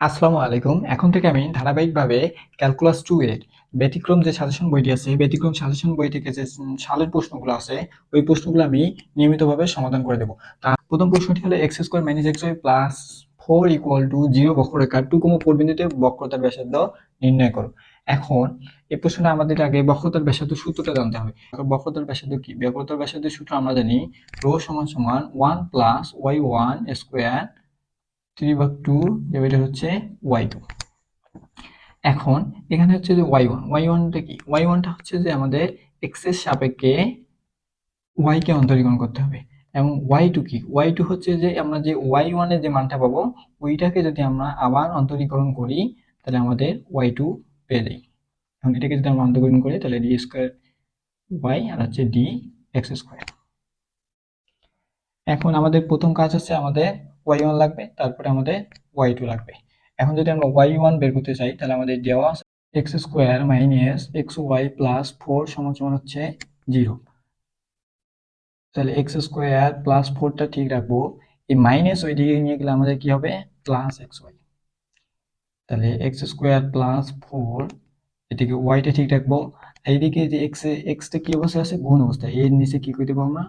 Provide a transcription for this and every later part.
আসসালামু আলাইকুম। এখন থেকে আমি ধারাবাহিকভাবে ক্যালকুলাস টু এর ব্যতিক্রম যে সাজেশন বইটি আছে ব্যতিক্রম সাজেশন বই থেকে যে সালের প্রশ্নগুলো আছে, ওই প্রশ্নগুলো আমি নিয়মিতভাবে সমাধান করে দেবো। তা প্রথম প্রশ্নটি হলো x square minus x y plus four equal to zero বক্ররেখা টু কমো ফোর বিন্দুতে বক্রতার ব্যাসার্ধ নির্ণয় করো। এখন এই প্রশ্নটা আমাদের আগে বক্রতার ব্যাসার্ধ সূত্রটা জানতে হবে। বক্রতার ব্যাসার্ধ কি? বক্রতার ব্যাসার্ধের সূত্র আমরা জানি রো সমান সমান one plus y one square three ভাগ টু ডিভাইডেড হচ্ছে ওয়াই টু এখন এখানে হচ্ছে যে ওয়াই ওয়ান ওয়াই ওয়ানটা কি? ওয়াই ওয়ানটা হচ্ছে যে আমাদের এক্সের সাপেক্ষে ওয়াই কে অন্তরীকরণ করতে হবে। এবং ওয়াই টু কি? ওয়াই টু হচ্ছে যে আমরা যে ওয়াই ওয়ানের যে মানটা পাবো, ওইটাকে যদি আমরা আবার অন্তরীকরণ করি, তাহলে আমাদের ওয়াই টু পেয়ে যাই। এখন এটাকে যদি আমরা অন্তরীকরণ করি, তাহলে ডি স্কোয়ার ওয়াই আর হচ্ছে ডি এক্স স্কোয়ার এখন আমাদের প্রথম কাজ হচ্ছে আমাদের ওয়াই ওয়ান লাগবে, তারপরে আমাদের ওয়াই লাগবে। এখন যদি আমরা ওয়াই ওয়ান বের করতে চাই, তাহলে আমাদের দেওয়া আছে x square minus x y সমান হচ্ছে জিরো তাহলে এক্স স্কোয়ার প্লাস ফোরটা ঠিক রাখব। এই মাইনাস ওই দিকে নিয়ে গেলে আমাদের কি হবে? প্লাস এক্স ওয়াই তাহলে এক্স স্কোয়ার প্লাস ফোর এদিকে ওয়াইটা ঠিক রাখব। এইদিকে যে এক্স এক্সটা কি অবস্থায় আছে? গুণ অবস্থায়। এর নিচে কি করে দেবো আমরা?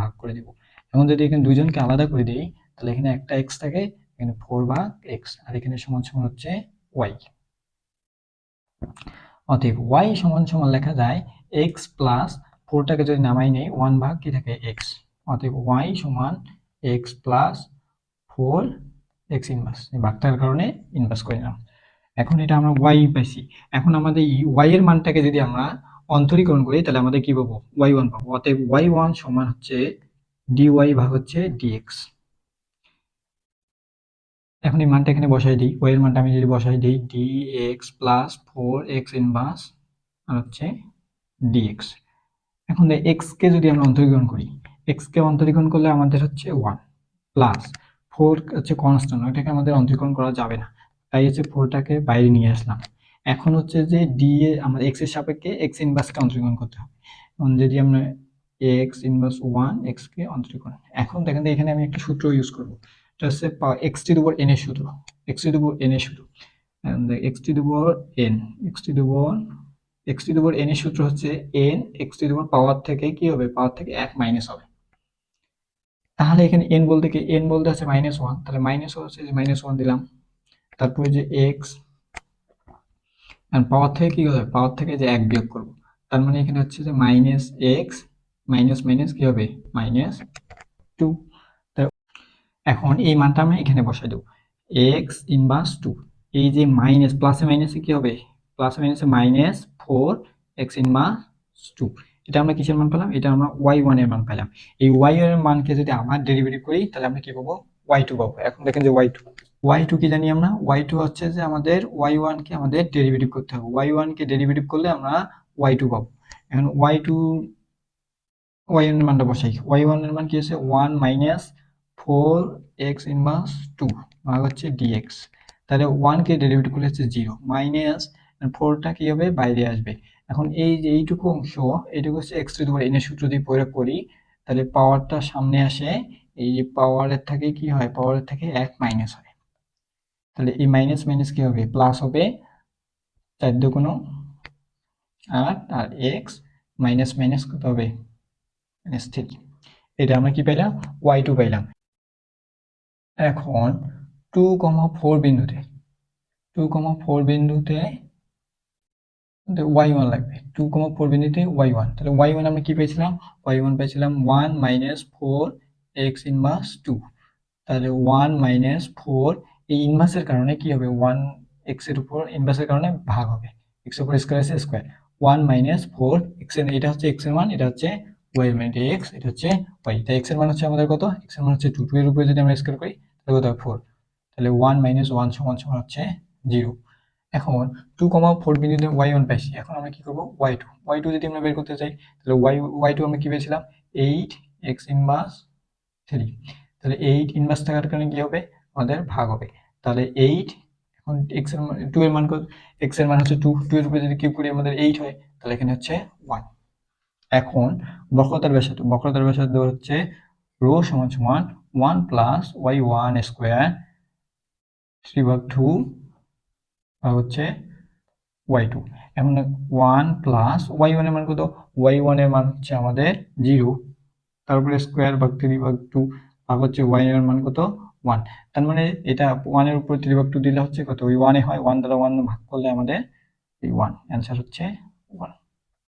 ভাগ করে দেবো। এখন যদি এখানে দুজনকে আলাদা করে দিই তাহলে এখানে একটা এক্স থাকে, এখানে ফোর ভাগ এক্স আর এখানে সমান সমান হচ্ছে ওয়াই অতএব ওয়াই সমান সমান লেখা যায় এক্স প্লাস ফোরটাকে যদি নামাই নেই ওয়ান ভাগ কি থাকে এক্স অতএব ওয়াই সমান x plus four x inverse এই ভাগটার কারণে ইনভার্স করে নিলাম। এখন এটা আমরা ওয়াই পাইছি। এখন আমাদের ওয়াই এর মানটাকে যদি আমরা অন্তরীকরণ করি, তাহলে আমাদের কি পাবো? ওয়াই ওয়ান পাবো। অতএব ওয়াই ওয়ান সমান হচ্ছে ডি ওয়াই ভাগ হচ্ছে ডিএক্স এখন এই মানটা এখানে বসাই দিই। ওয়াই এর মানটা আমি যদি বসাই দিই d x plus four x inverse আর হচ্ছে ডিএক্স এখন এক্স কে যদি আমরা অন্তরীকরণ করি এক্স কে অন্তরীকরণ করলে আমাদের হচ্ছে ওয়ান প্লাস ফোর হচ্ছে কনস্ট্যান্ট ওইটাকে আমাদের অন্তরীকরণ করা যাবে না। তাই হচ্ছে ফোরটাকে বাইরে নিয়ে আসলাম। এখন হচ্ছে যে ডি এ আমাদের এক্সের সাপেক্ষে এক্স ইনভার্সকে অন্তরীকরণ করতে হবে। এখন যদি আমরা এক্স ইনভার্স ওয়ান এক্স কে অন্তরীকরণ এখন দেখেন এখানে আমি একটা সূত্র ইউজ করব। এটা হচ্ছে এক্স টি এন এর সূত্র এক্স টি এন এর সূত্র। এক্স টি দুবর এন এক্স টি দুবর এক্স টি দুবর এন এর সূত্র হচ্ছে এন এক্স টি দুবর পাওয়ার থেকে কি হবে? পাওয়ার থেকে এক মাইনাস হবে। তাহলে এখানে এন বলতে কি? এন বলতে আছে মাইনাস ওয়ান তাহলে মাইনাস হচ্ছে যে মাইনাস ওয়ান দিলাম। তারপরে যে এক্স পাওয়ার থেকে কি হবে? পাওয়ার থেকে যে এক বিয়োগ করব। তার মানে এখানে হচ্ছে যে মাইনাস এক্স মাইনাস মাইনাস কি হবে? মাইনাস টু এখন এই মানটা আমি এখানে বসাই দেবো। এক্স ইনভার্স টু এই যে মাইনাস প্লাসে মাইনাসে কি হবে? প্লাসে মাইনাসে minus four x inverse two এটা আমরা কিসের মান পেলাম? এটা আমরা ওয়াই ওয়ানের মান পেলাম। এই ওয়াই এর মানকে যদি আবার ডেরিভেটিভ করি, তাহলে আমরা কি পাবো? ওয়াই টু পাবো। এখন দেখেন যে ওয়াই টু ওয়াই টু কি জানি আমরা? ওয়াই টু হচ্ছে যে আমাদের ওয়াই ওয়ানকে আমাদের ডেরিভেটিভ করতে হবে। ওয়াই ওয়ানকে ডেরিভেটিভ করলে আমরা ওয়াই টু পাবো। এখন ওয়াই টু ওয়াই ওয়ানের মানটা বসাই। ওয়াই ওয়ানের মান কি আছে? One minus four x inverse two, ভাগ হচ্ছে ডিএক্স। তাহলে ওয়ানকে ডেরিভেটিভ করলে হচ্ছে জিরো মাইনাস ফোরটা কি হবে? বাইরে আসবে। এখন এই যে এইটুকু অংশ, এইটুকু হচ্ছে এক্স টু দি পাওয়ার এনের সূত্র দিয়ে প্রয়োগ করি, তাহলে পাওয়ারটা সামনে আসে, এই যে পাওয়ারের থেকে কি হয়? পাওয়ারের থেকে এক মাইনাস হয়। তাহলে এই মাইনাস মাইনাস কি হবে? প্লাস হবে চার দুগুণ আট, আর এক্স মাইনাস মাইনাস কত হবে? মাইনাস থ্রি এটা আমরা কি পাইলাম? ওয়াই টু পাইলাম। এখন টু কমা ফোর বিন্দুতে টু কমা ফোর বিন্দুতে ওয়াই ওয়ান লাগবে টু কমা ফোর বিন্দুতে ওয়াই ওয়ান তাহলে ওয়াই ওয়ান আমরা কি পেয়েছিলাম? ওয়াই ওয়ান পেয়েছিলাম one minus four x inverse two তাহলে ওয়ান মাইনাস ফোর এই ইনভার্সের কারণে কি হবে? ওয়ান এক্সের উপর ইনভার্সের কারণে ভাগ হবে এক্স উপর স্কোয়ার আছে স্কোয়ার ওয়ান মাইনাস ফোর এক্সের, এটা হচ্ছে এক্সের মান, এটা হচ্ছে ওয়াই এর মান এটা এক্স এটা হচ্ছে ওয়াই তাই এক্সের মান হচ্ছে আমাদের কত? এক্সের মান হচ্ছে টু টু এর উপরে যদি আমরা স্কোয়ার করি, তাহলে কত? ফোর তাহলে ওয়ান মাইনাস ওয়ান সমান সমান হচ্ছে জিরো এখন টু কমা ফোর বিন্দুতে ওয়াই ওয়ান পাইছি। এখন আমরা কি করব? ওয়াই টু ওয়াই টু যদি আমরা বের করতে চাই, তাহলে ওয়াই ওয়াই টু আমরা কি পেয়েছিলাম? এইট এক্স ইনভার্স থ্রি তাহলে এইট ইনভার্স থাকার কারণে কি হবে? আমাদের ভাগ হবে। তাহলে এইট এখন এক্সের টু এর মান এক্সের মান হচ্ছে টু টু এর উপরে যদি কিউব করি, আমাদের এইট হয়, তাহলে এখানে হচ্ছে ওয়ান এখন বক্রতার ব্যাসার্ধ বক্রতার ব্যাসার্ধ হচ্ছে রো সমান সমান one plus y one square three ভাগ টু হচ্ছে ওয়াই টু। এখন ওয়ান প্লাস ওয়াই ওয়ানের মান কত? ওয়াই ওয়ানের মান হচ্ছে আমাদের জিরো। তারপরে স্কোয়ার ভাগ থ্রি ভাগ টু ভাগ হচ্ছে ওয়াই এর মান কত? ওয়ান। তার মানে এটা ওয়ানের উপর থ্রি ভাগ টু দিলে হচ্ছে কত? ওই ওয়ানে হয়, ওয়ান দ্বারা ওয়ান ভাগ করলে আমাদের এই ওয়ান। অ্যান্সার হচ্ছে ওয়ান।